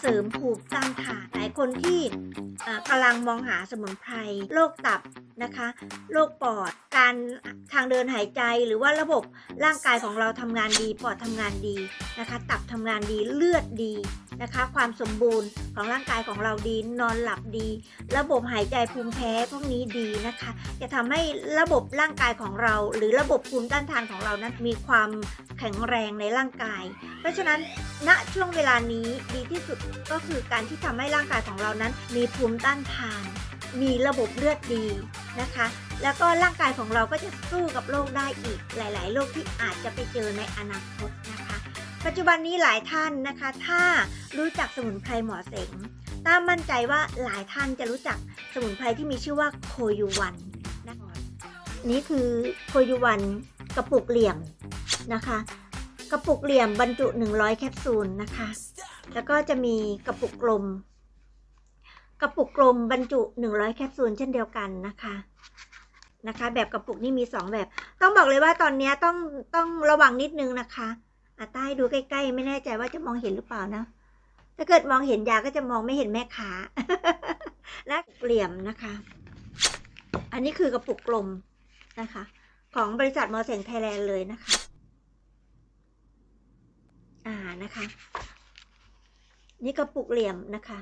เสริมภูมิต้านทานหลายคนที่กำลังมองหาสมุนไพรโรคตับนะคะโรคปอดการทางเดินหายใจหรือว่าระบบร่างกายของเราทำงานดีปอดทำงานดีนะคะ ตับทำงานดีเลือดดี นะคะ ความสมบูรณ์ของร่างกายของเราดีนอนหลับดี ระบบหายใจภูมิแพ้พวกนี้ดีนะคะ จะทำให้ระบบร่างกายของเรา หรือระบบภูมิต้านทานของเรานั้นมีความแข็งแรงในร่างกาย เพราะฉะนั้นณช่วงเวลานี้ดีที่สุดก็คือการที่ทำให้ร่างกายของเรานั้น มีภูมิต้านทาน มีระบบเลือดดีนะคะแล้วก็ร่างกายของเราก็จะสู้กับโรคได้อีกหลาย ๆ โรคที่อาจจะไปเจอในอนาคตนะคะ ปัจจุบันนี้หลายท่านนะคะ ถ้ารู้จักสมุนไพรหมอเสงต้ามั่นใจว่าหลายท่านจะรู้จักสมุนไพรที่มีชื่อว่าโคยูวันนะคะนี่คือโคยูวันกระปุกเหลี่ยมนะคะ กระปุกเหลี่ยมบรรจุ 100 แคปซูลนะคะ แล้วก็จะมีกระปุกกลม กระปุกกลมบรรจุ 100 แคปซูลเช่นเดียวกันนะคะนะคะ แบบกระปุกนี่มี 2 แบบ ต้องบอกเลยว่าตอนนี้ต้องต้องระวังนิดนึงนะคะ อะใต้ดูใกล้ๆ ไม่แน่ใจว่าจะมองเห็นหรือเปล่านะ ถ้าเกิดมองเห็นยาก็จะมองไม่เห็นแม่ค้าและเหลี่ยมนะคะ อันนี้คือกระปุกกลมนะคะ ของบริษัทมอเสงไทยแลนด์เลยนะคะ อ่านะคะ นี่กระปุกเหลี่ยมนะคะ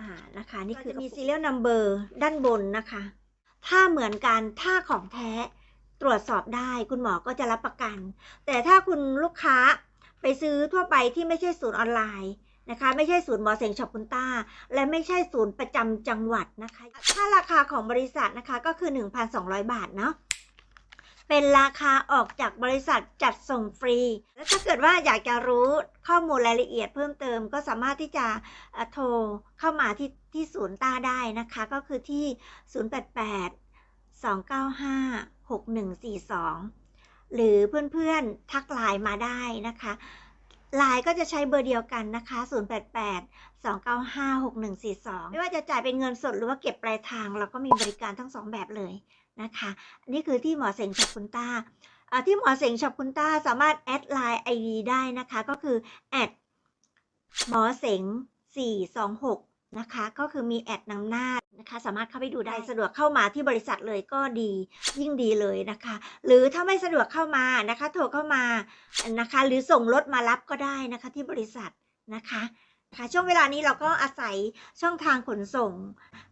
อ่านะคะนี่คือมี serial number ด้านบนนะคะ ถ้าเหมือนกันถ้าของแท้ ตรวจสอบได้คุณหมอก็จะรับประกัน แต่ถ้าคุณลูกค้าไปซื้อทั่วไปที่ไม่ใช่ศูนย์ออนไลน์นะคะไม่ใช่ศูนย์หมอเสงช็อปคุณต้า และไม่ใช่ศูนย์ประจำจังหวัดนะคะ ถ้าราคาของบริษัทนะคะก็คือ 1,200 บาทเนาะเป็นราคาออกจากบริษัทจัดส่งฟรี แล้วถ้าเกิดว่าอยากจะรู้ข้อมูลรายละเอียดเพิ่มเติมก็สามารถที่จะโทรเข้ามาที่ที่ศูนย์ต้าได้นะคะ ก็คือที่ 088 295 6142 หรือเพื่อนๆทักไลน์มาได้นะคะไลน์ก็จะใช้เบอร์เดียวกันนะคะ 088 295 6142 ไม่ว่าจะจ่ายเป็นเงินสดหรือว่าเก็บปลายทาง เราก็มีบริการทั้งสองแบบเลยนะคะ นี่คือที่หมอเสงช็อปคุณต้าที่หมอเสงช็อปคุณต้าสามารถแอดไลน์ ID ได้นะคะ ก็คือแอดหมอเสง426 นะคะ ก็คือมีแอดนำหน้า นะคะสามารถเข้าไปดูได้สะดวกเข้ามาที่บริษัทเลยก็ดียิ่งดีเลยนะคะ หรือถ้าไม่สะดวกเข้ามานะคะ โทรเข้ามานะคะ หรือส่งรถมารับก็ได้นะคะที่บริษัทนะคะค่ะช่วงเวลานี้เราก็อาศัยช่องทางขนส่ง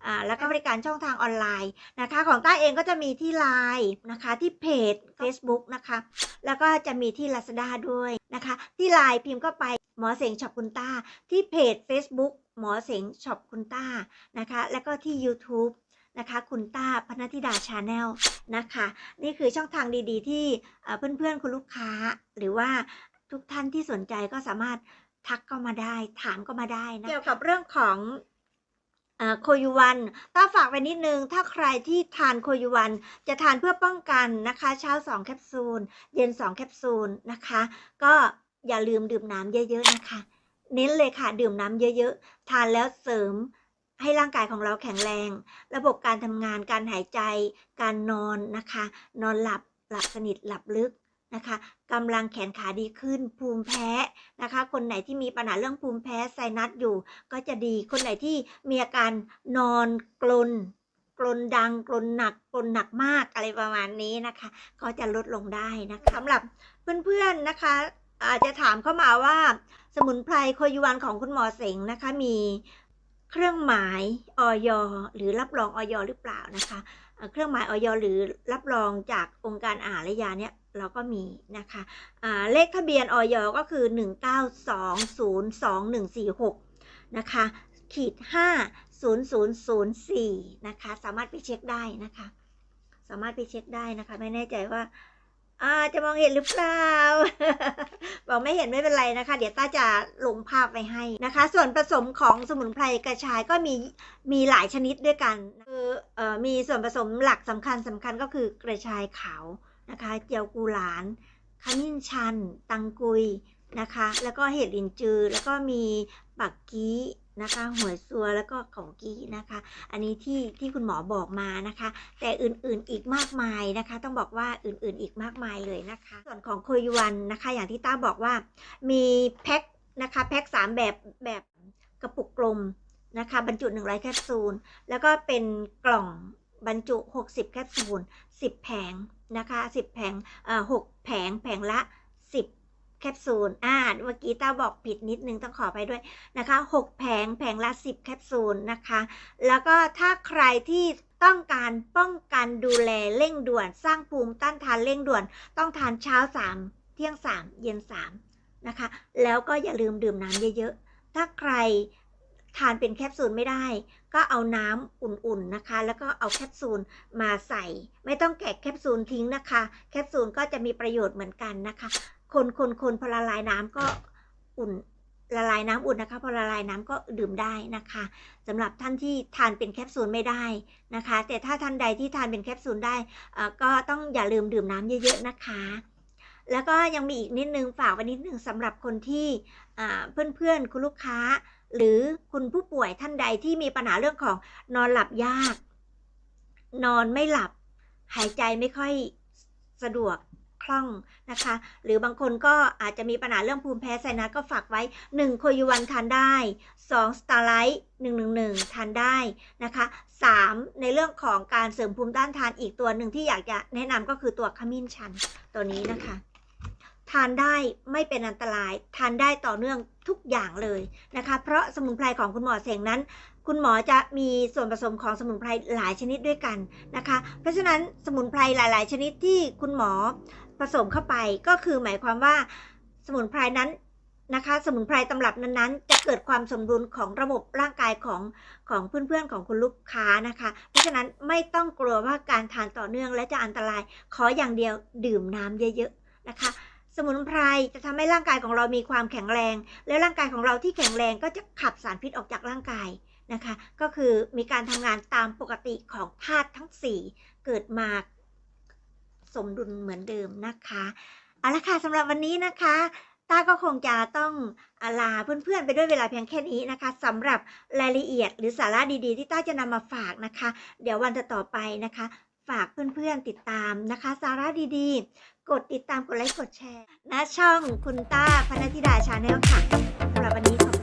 อ่าแล้วก็บริการช่องทางออนไลน์นะคะ ของต้าเองก็จะมีที่ไลน์นะคะที่เพจ Facebook นะคะ แล้วก็จะมีที่ Lazada ด้วยนะคะ ที่ไลน์พิมพ์เข้าไปหมอเสงช็อปคุณต้าที่เพจ Facebook หมอเสงช็อปคุณต้านะคะ แล้วก็ที่ YouTube นะคะคุณต้าพนัธิดาชาแนลนะคะ นี่คือช่องทางดีๆ ที่เอ่อเพื่อนๆคุณลูกค้า หรือว่าทุกท่านที่สนใจก็สามารถทักเข้ามาได้ ถามก็มาได้นะเกี่ยวกับเรื่องของโคยูวันต้าฝากไว้นิดนึง ถ้าใครที่ทานโคยูวันจะทานเพื่อป้องกันนะคะ เช้า 2 แคปซูล เย็น 2 แคปซูลนะคะ ก็อย่าลืมดื่มน้ำเยอะ ๆ นะคะ เน้นเลยค่ะ ดื่มน้ำเยอะๆ ทานแล้วเสริมให้ร่างกายของเราแข็งแรง ระบบการทำงานการหายใจ การนอนนะคะ นอนหลับหลับสนิทหลับลึกนะคะกำลังแขนขาดีขึ้นภูมิแพ้นะคะ คนไหนที่มีปัญหาเรื่องภูมิแพ้ไซนัสอยู่ ก็จะดีคนไหนที่มีอาการนอนกลนกลนดังกลนหนักกลนหนักมากอะไรประมาณนี้นะคะ ก็จะลดลงได้นะคะสำหรับเพื่อนๆนะคะ อาจจะถามเข้ามาว่า สมุนไพรโคยูวันของคุณหมอเสงนะคะมีเครื่องหมายออยหรือรับรองออยหรือเปล่านะคะ เครื่องหมายออยหรือรับรองจากองค์การอาหารและยาเนี่ยเราก็มีนะคะอ่าเลขทะเบียนออยก็คือ 192022146 นะคะ ขีด 50004 นะคะ สามารถไปเช็คได้นะคะ สามารถไปเช็คได้นะคะ ไม่แน่ใจว่า อ่าจะมองเห็นหรือเปล่า บอกไม่เห็นไม่เป็นไรนะคะ เดี๋ยวต้าจะลงภาพไปให้นะคะ ส่วนผสมของสมุนไพรกระชายก็มีมีหลายชนิดด้วยกันคือเอ่อมีส่วนผสมหลักสำคัญสำคัญก็คือกระชายขาวนะคะ เจียวกูหลานขมิ้นชัน ตังกุย นะคะ แล้วก็เห็ดลินจือ แล้วก็มีปักกี้นะคะหวยซัวแล้วก็ของกี้นะคะ อันนี้ที่ที่คุณหมอบอกมานะคะ แต่อื่นๆอีกมากมายนะคะ ต้องบอกว่าอื่นๆอีกมากมายเลยนะคะ ส่วนของโคยวันนะคะ อย่างที่ต้าบอกว่ามีแพ็คนะคะแพ็คสามแบบแบบกระปุกกลมนะคะบรรจุ100แคปซูลแล้วก็เป็นกล่องบรรจุ 60 แคปซูล10 แผงนะคะ 10 แผงเอ่อ6แผงแผงละ 10 แคปซูล อ่า เมื่อกี้ต้าบอกผิดนิดนึงต้องขอไปด้วยนะคะ 6 แผง แผงละ 10 แคปซูลนะคะ แล้วก็ถ้าใครที่ต้องการป้องกันดูแลเร่งด่วน สร้างภูมิต้านทานเร่งด่วน ต้องทานเช้า 3 เที่ยง 3 เย็น 3 นะคะ แล้วก็อย่าลืมดื่มน้ำเยอะๆ ถ้าใครทานเป็นแคปซูลไม่ได้ ก็เอาน้ำอุ่นๆนะคะ แล้วก็เอาแคปซูลมาใส่ ไม่ต้องแกะแคปซูลทิ้งนะคะ แคปซูลก็จะมีประโยชน์เหมือนกันนะคะ คนคนคนพอละลายน้ำก็อุ่นละลายน้ำอุ่นนะคะ พอละลายน้ำก็ดื่มได้นะคะสำหรับท่านที่ทานเป็นแคปซูลไม่ได้นะคะ แต่ถ้าท่านใดที่ทานเป็นแคปซูลได้ก็ต้องอย่าลืมดื่มน้ำเยอะๆนะคะ แล้วก็ยังมีอีกนิดนึงฝากไว้นิดนึงสำหรับคนที่เพื่อนๆคุณลูกค้า หรือคุณผู้ป่วยท่านใดที่มีปัญหาเรื่องของนอนหลับยาก นอนไม่หลับ หายใจไม่ค่อยสะดวก คล่องนะคะ หรือบางคนก็อาจจะมีปัญหาเรื่องภูมิแพ้ไซนัสก็ฝากไว้ 1 โคยูวันทานได้ 2 สตาร์ไลท์111 ทานได้นะคะ 3 ในเรื่องของการเสริมภูมิต้านทานอีกตัวหนึ่งที่อยากจะแนะนำก็คือตัวขมิ้นชันตัวนี้นะคะ ทานได้ไม่เป็นอันตราย ทานได้ต่อเนื่องทุกอย่างเลยนะคะ เพราะสมุนไพรของคุณหมอเสงนั้นคุณหมอจะมีส่วนผสมของสมุนไพรหลายชนิดด้วยกันนะคะ เพราะฉะนั้นสมุนไพรหลาย ๆ ชนิดที่คุณหมอ ผสมเข้าไปก็คือหมายความว่าสมุนไพรนั้นนะคะ สมุนไพรตำรับนั้นๆ จะเกิดความสมดุลของระบบร่างกายของของเพื่อนๆของคุณลูกค้านะคะ เพราะฉะนั้นไม่ต้องกลัวว่าการทานต่อเนื่องและจะอันตราย ขออย่างเดียวดื่มน้ำเยอะๆนะคะ สมุนไพรจะทำให้ร่างกายของเรามีความแข็งแรง แล้วร่างกายของเราที่แข็งแรงก็จะขับสารพิษออกจากร่างกายนะคะ ก็คือมีการทำงานตามปกติของธาตุทั้ง 4 เกิดมา สมดุลเหมือนเดิมนะคะเอาละค่ะสำหรับวันนี้นะคะต้าก็คงจะต้องอาลาเพื่อนๆ ไปด้วยเวลาเพียงแค่นี้นะคะสำหรับรายละเอียดหรือสาระดีๆ ที่ต้าจะนำมาฝากนะคะ เดี๋ยววันต่อไปนะคะ ฝากเพื่อนๆติดตามนะคะ สาระดีๆ กดติดตามกดไลค์กดแชร์ณช่องคุณต้าพนธิดาชาแนลค่ะสำหรับวันนี้ขอบ